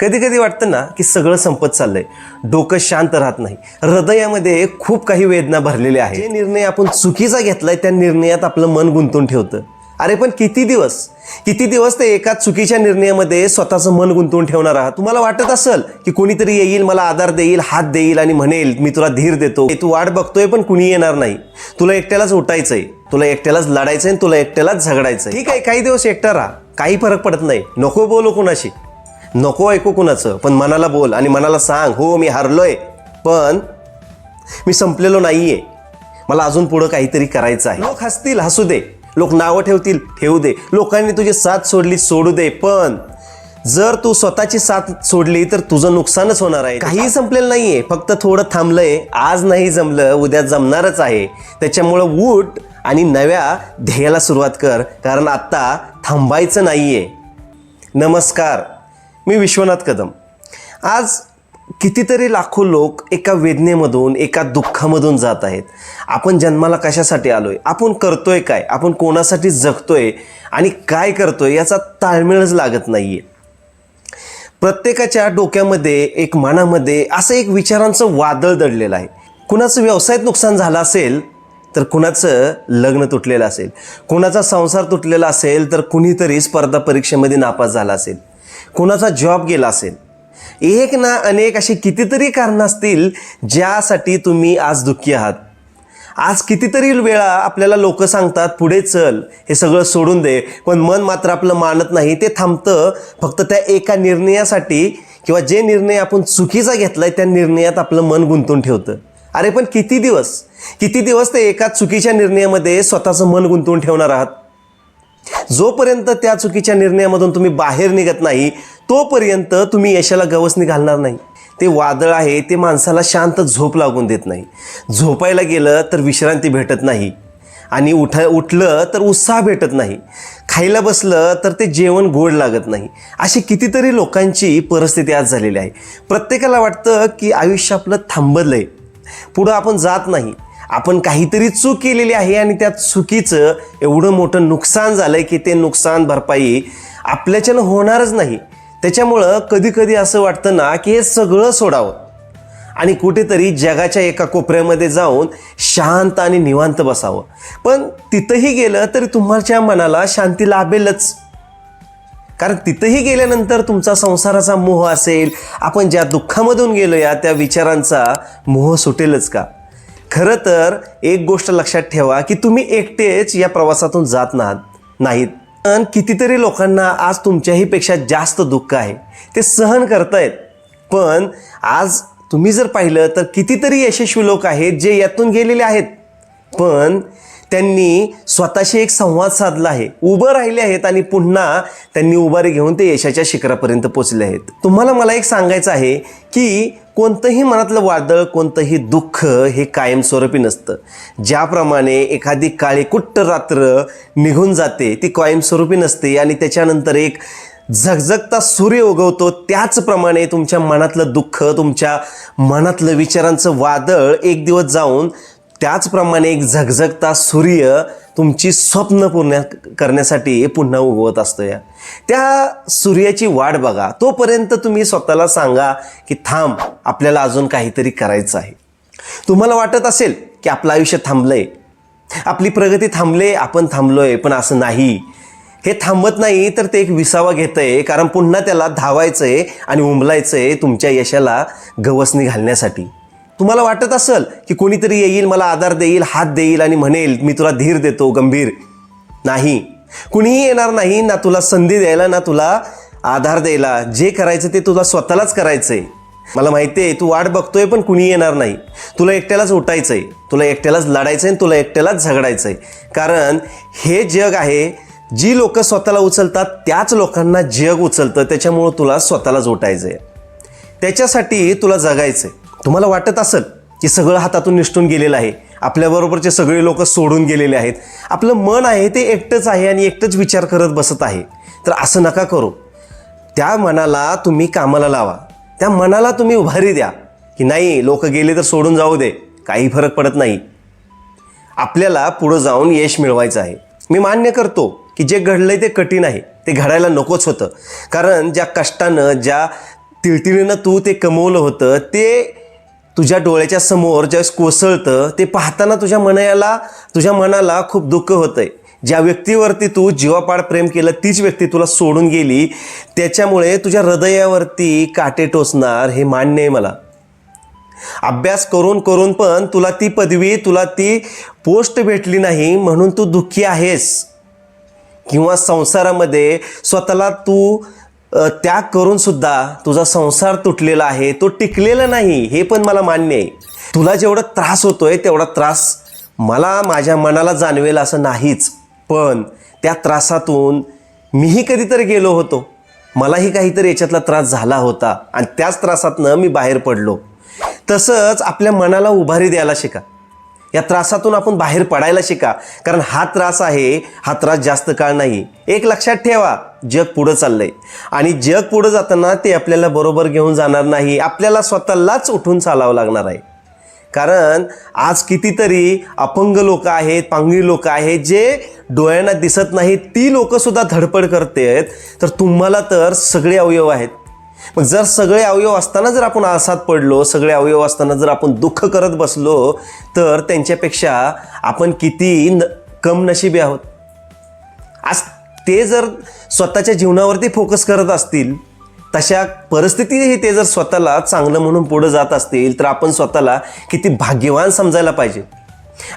कधी कधी वाटतं ना की सगळं संपत चाललंय. डोकं शांत राहत नाही. हृदयामध्ये खूप काही वेदना भरलेल्या आहेत. जे निर्णय आपण चुकीचा घेतलाय त्या निर्णयात आपलं मन गुंतून ठेवतं. अरे पण किती दिवस? किती दिवस ते एका चुकीच्या निर्णयामध्ये स्वतःचं मन गुंतवून ठेवणार आहात? तुम्हाला वाटत असेल की कोणीतरी येईल मला आधार देईल हात देईल आणि म्हणेल मी तुला धीर देतो. तू वाट बघतोय पण कुणी येणार नाही. तुला एकट्यालाच उठायचंय. तुला एकट्यालाच लढायचंय आणि तुला एकट्यालाच झगडायचंय. ठीक आहे काही दिवस एकटा राहा. काही फरक पडत नाही. नको बोलू कुणाशी. नको ऐकू कुणाचं पण मनाला बोल आणि मनाला सांग हो मी हारलोय पण मी संपलेलो नाहीये. मला अजून पुढं काहीतरी करायचं आहे. लोक हसतील हसू दे. लोक नावं ठेवतील ठेवू दे. लोकांनी तुझी साथ सोडली सोडू दे पण जर तू स्वतःची साथ सोडली तर तुझं नुकसानच होणार आहे. काही संपलेलं नाहीये फक्त थोडं थांबलंय. आज नाही जमलं उद्या जमणारच आहे. त्याच्यामुळं उठ आणि नव्या ध्येयाला सुरुवात कर कारण आत्ता थांबायचं नाहीये. नमस्कार. मी विश्वनाथ कदम. आज कितीतरी लाखो लोक एका वेदनेमधून एका दुःखामधून जात आहेत. आपण जन्माला कशासाठी आलो आहे आपण करतोय काय? आपण कोणासाठी जगतोय? आणि काय करतोय? याचा ताळमेळच लागत नाही आहे प्रत्येकाच्या डोक्यामध्ये एक मनामध्ये असं एक विचारांचं वादळ दडलेलं आहे. कुणाचं व्यवसायात नुकसान झालं असेल तर कुणाचं लग्न तुटलेलं असेल. कुणाचा संसार तुटलेला असेल तर कुणीतरी स्पर्धा परीक्षेमध्ये नापास झाला असेल. कुणाचा जॉब गेला असेल. एक ना अनेक अशी कितीतरी कारणं असतील ज्यासाठी तुम्ही आज दुःखी आहात. आज कितीतरी वेळा आपल्याला लोक सांगतात पुढे चल हे सगळं सोडून दे. पण मन मात्र आपलं मानत नाही. ते थांबतं फक्त त्या एका निर्णयासाठी किंवा जे निर्णय आपण चुकीचा घेतलाय त्या निर्णयात आपलं मन गुंतून ठेवतं. अरे पण किती दिवस? किती दिवस ते एका चुकीच्या निर्णयामध्ये स्वतःचं मन गुंतवून ठेवणार आहात? जोपर्यंत त्या चुकीच्या निर्णयामधून तुम्ही बाहेर निघत नाही तोपर्यंत तुम्ही यशाला गवसणी घालणार नाही. ते वादळ आहे ते माणसाला शांत झोप लागून देत नाही. झोपायला गेलं तर विश्रांती भेटत नाही. आणि उठ उठलं तर उत्साह भेटत नाही. खायला बसलं तर ते जेवण गोड लागत नाही. अशी कितीतरी लोकांची परिस्थिती आज झालेली आहे. प्रत्येकाला वाटतं की आयुष्य आपलं थांबलं आहे पुढं आपण जात नाही. आपण काहीतरी चूक केलेली आहे आणि त्या चुकीचं एवढं मोठं नुकसान झालंय की ते नुकसान भरपाई आपल्याच्यानं होणारच नाही. त्याच्यामुळं कधी कधी असं वाटतं ना की हे सगळं सोडावं. आणि कुठेतरी जगाच्या एका कोपऱ्यामध्ये जाऊन शांत आणि निवांत बसावं. पण तिथंही गेलं तरी तुमच्या मनाला शांती लाभेलच. कारण तिथंही गेल्यानंतर तुमचा संसाराचा मोह असेल आपण ज्या दुःखामधून गेलो या त्या विचारांचा मोह सुटेलच का? खरं तर एक गोष्ट लक्षात ठेवा की तुम्ही एकटेच या प्रवासातून जात नाहीत. पण कितीतरी लोकांना आज तुमच्याही पेक्षा जास्त दुःख आहे. ते सहन करतायत. पण आज तुम्ही जर पाहिलं तर कितीतरी यशस्वी लोक आहेत जे यातून गेलेले आहेत. पण त्यांनी स्वतःशी एक संवाद साधला आहे. उभं राहिले आहेत आणि पुन्हा त्यांनी उभारी घेऊन ते यशाच्या शिखरापर्यंत पोचले आहेत. तुम्हाला मला एक सांगायचं आहे की कोणतंही मनातलं वादळ कोणतंही दुःख हे कायमस्वरूपी नसतं. ज्याप्रमाणे एखादी काळी कुट्ट रात्र निघून जाते ती कायमस्वरूपी नसते आणि त्याच्यानंतर एक झगझगता सूर्य उगवतो त्याचप्रमाणे तुमच्या मनातलं दुःख तुमच्या मनातलं विचारांचं वादळ एक दिवस जाऊन त्याचप्रमाणे एक झगझगता सूर्य तुमची स्वप्न पूर्ण करण्यासाठी पुन्हा उगवत असतो या. त्या सूर्याची वाट बघा. तोपर्यंत तुम्ही स्वतःला सांगा की थांब आपल्याला अजून काहीतरी करायचं आहे. तुम्हाला वाटत असेल की आपलं आयुष्य थांबलंय. आपली प्रगती थांबले आपण थांबलोय पण असं नाही. हे थांबत नाही तर ते एक विसावा घेतंय कारण पुन्हा त्याला धावायचं आहे आणि उमलायचंय तुमच्या यशाला गवसणी घालण्यासाठी. तुम्हाला वाटत असेल की कोणीतरी येईल मला आधार देईल हात देईल आणि म्हणेल मी तुला धीर देतो गंभीर. नाही. कुणीही येणार नाही ना तुला संधी द्यायला ना तुला आधार द्यायला. जे करायचं ते तुला स्वतःलाच करायचंय. मला माहिती आहे तू वाट बघतोय पण कुणी येणार नाही. तुला एकट्यालाच उठायचंय. तुला एकट्यालाच लढायचं आणि तुला एकट्यालाच झगडायचं आहे कारण हे जग आहे जी लोक स्वतःला उचलतात त्याच लोकांना जग उचलतं त्याच्यामुळं तुला स्वतःलाच उठायचंय. त्याच्यासाठी तुला जगायचंय. तुम्हाला वाटत असेल की सगळं हातातून निष्ठून गेलेलं आहे आपल्याबरोबरचे सगळे लोक सोडून गेलेले आहेत आपलं मन आहे ते एकटंच आहे आणि एकटंच विचार करत बसत आहे. तर असं नका करू. त्या मनाला तुम्ही कामाला लावा. त्या मनाला तुम्ही उभारी द्या की नाही लोक गेले तर सोडून जाऊ दे काही फरक पडत नाही. आपल्याला पुढं जाऊन यश मिळवायचं आहे. मी मान्य करतो की जे घडलंय ते कठीण आहे ते घडायला नकोच होतं. कारण ज्या कष्टानं ज्या तिळतिळीनं तू ते कमवलं होतं ते तुझ्या डोळ्याच्या समोर ज्यावेळेस कोसळतं ते पाहताना तुझ्या मनाला तुझ्या मनाला खूप दुःख होतंय. ज्या व्यक्तीवरती तू जीवापाड प्रेम केलं तीच व्यक्ती तुला सोडून गेली. त्याच्यामुळे तुझ्या हृदयावरती काटे टोचणार हे मान्य आहे मला. अभ्यास करून करून पण तुला ती पदवी तुला ती पोस्ट भेटली नाही म्हणून तू दुःखी आहेस. किंवा संसारामध्ये स्वतःला तू त्याग करून सुद्धा तुझा संसार तुटलेला आहे तो टिकलेला नाही हे पण मला मान्य आहे. तुला जेवढा त्रास होतोय तेवढा त्रास मला माझ्या मनाला जाणवेल असं नाहीच. पण त्या त्रासातून मीही कधीतरी गेलो होतो. मलाही काहीतरी याच्यातला त्रास झाला होता आणि त्याच त्रासातनं मी बाहेर पडलो. तसंच आपल्या मनाला उभारी द्यायला शिका. या त्रासातून आपण बाहेर पडायला शिका. कारण हा त्रास आहे हा त्रास जास्त काळ नाही. एक लक्षात ठेवा जग पुढं चाललंय. आणि जग पुढं जाताना ते आपल्याला बरोबर घेऊन जाणार नाही. आपल्याला स्वतःलाच उठून चालावं लागणार आहे. कारण आज कितीतरी अपंग लोक आहेत पांगळी लोक आहेत जे डोळ्यांना दिसत नाहीत. ती लोकंसुद्धा धडपड धडपड आहेत तर तुम्हाला तर सगळे अवयव आहेत. मग जर सगळे अवयव असताना जर आपण आसात पडलो सगळे अवयव असताना जर आपण दुःख करत बसलो तर त्यांच्यापेक्षा आपण किती न कम नशिबी आहोत. आज ते जर स्वतःच्या जीवनावरती फोकस करत असतील तशा परिस्थितीही ते जर स्वतःला चांगलं म्हणून पुढं जात असतील तर आपण स्वतःला किती भाग्यवान समजायला पाहिजे.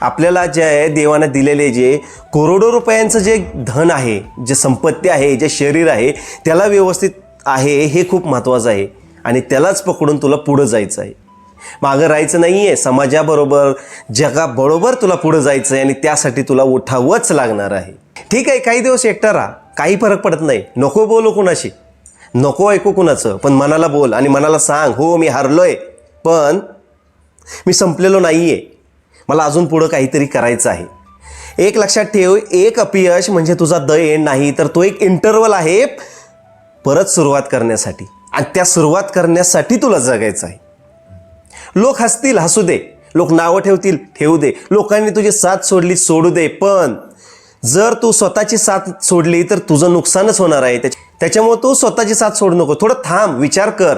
आपल्याला जे आहे देवाने दिलेले जे करोडो रुपयांचं जे धन आहे जे संपत्ती आहे जे शरीर आहे त्याला व्यवस्थित आहे हे खूप महत्त्वाचं आहे. आणि त्यालाच पकडून तुला पुढं जायचं आहे. मागं राहायचं नाही आहे समाजाबरोबर जगाबरोबर तुला पुढं जायचं आहे आणि त्यासाठी तुला उठावंच लागणार आहे. ठीक आहे काही दिवस एकटा राहा. काही फरक पडत नाही. नको बोलू कुणाशी. नको ऐकू कुणाचं. पण मनाला बोल आणि मनाला सांग हो मी हारलोय. पण मी संपलेलो नाही आहे मला अजून पुढं काहीतरी करायचं आहे. एक लक्षात ठेव एक अपयश म्हणजे तुझा द एंड नाही तर तो एक इंटरवल आहे. परत सुरुवात करण्यासाठी. आणि त्या सुरुवात करण्यासाठी तुला जगायचं आहे. लोक हसतील हसू दे. लोक नावं ठेवतील ठेवू दे. लोकांनी तुझी साथ सोडली सोडू दे. पण जर तू स्वतःची साथ सोडली तर तुझं नुकसानच होणार आहे. त्याच्या- त्याच्यामुळे तू स्वतःची साथ सोडू नको. थोडं थांब विचार कर.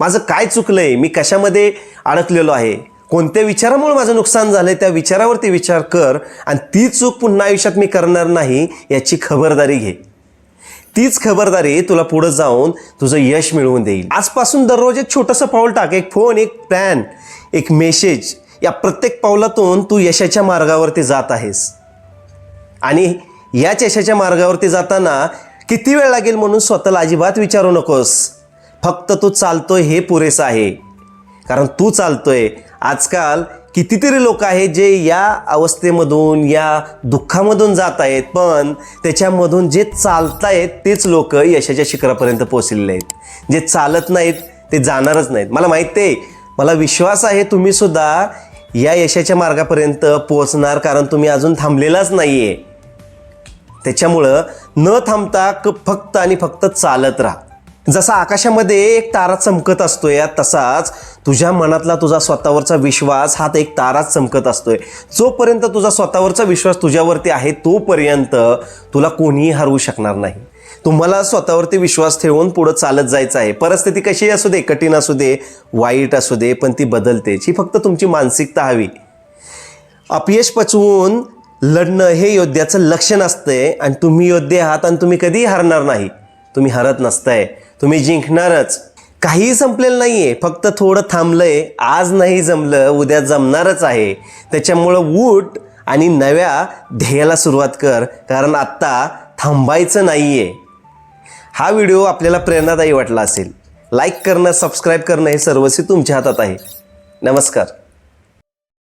माझं काय चुकलंय? मी कशामध्ये अडकलेलो आहे? कोणत्या विचारामुळे माझं नुकसान झालंय? त्या विचारावरती विचार कर. आणि ती चूक पुन्हा आयुष्यात मी करणार नाही याची खबरदारी घे. तीच खबरदारी तुला पुढे जाऊन तुझं यश मिळवून देईल. आजपासून दररोज एक छोटंसं पाऊल टाक एक फोन एक प्लॅन एक मेसेज या प्रत्येक पावलातून तू यशाच्या मार्गावरती जात आहेस. आणि याच यशाच्या मार्गावरती जाताना किती वेळ लागेल म्हणून स्वतःला अजिबात विचारू नकोस. फक्त तू चालतोय हे पुरेसं आहे. कारण तू चालतोय. आजकाल कितीतरी लोक आहेत जे या अवस्थेमधून या दुःखामधून जात आहेत पण त्याच्यामधून जे चालतायत तेच लोक यशाच्या शिखरापर्यंत पोहोचलेले आहेत. जे चालत नाहीत ते जाणारच नाहीत. मला माहिती आहे मला विश्वास आहे तुम्ही सुद्धा या यशाच्या मार्गापर्यंत पोहोचणार कारण तुम्ही अजून थांबलेलाच नाही आहे त्याच्यामुळं न थांबता क फक्त आणि फक्त चालत राहा. जसा आकाशामध्ये एक तारा चमकत असतो या तसाच तुझ्या मनातला तुझा स्वतःवरचा विश्वास हा एक ताराच चमकत असतोय. जोपर्यंत तुझा स्वतःवरचा विश्वास तुझ्यावरती आहे तोपर्यंत तुला कोणीही हरवू शकणार नाही. तुम्हाला स्वतःवरती विश्वास ठेवून पुढं चालत जायचं आहे. परिस्थिती कशी असू दे कठीण असू दे वाईट असू दे पण ती बदलतेच ही फक्त तुमची मानसिकता हवी. अपयश पचवून लढणं हे योद्ध्याचं लक्षण असतंय आणि तुम्ही योद्धे आहात आणि तुम्ही कधीही हरणार नाही. तुम्ही हरत नसताय. तुम्ही जिंकणारच. काहीही संपलेलं नाही आहे फक्त थोडं थांबलंय. आज नाही जमलं उद्या जमणारच आहे. त्याच्यामुळं उठ आणि नव्या ध्येयाला सुरुवात कर. कारण आत्ता थांबायचं नाही आहे हा व्हिडिओ आपल्याला प्रेरणादायी वाटला असेल. लाईक करणं सबस्क्राईब करणं हे सर्वस्वी तुमच्या हातात आहे. नमस्कार.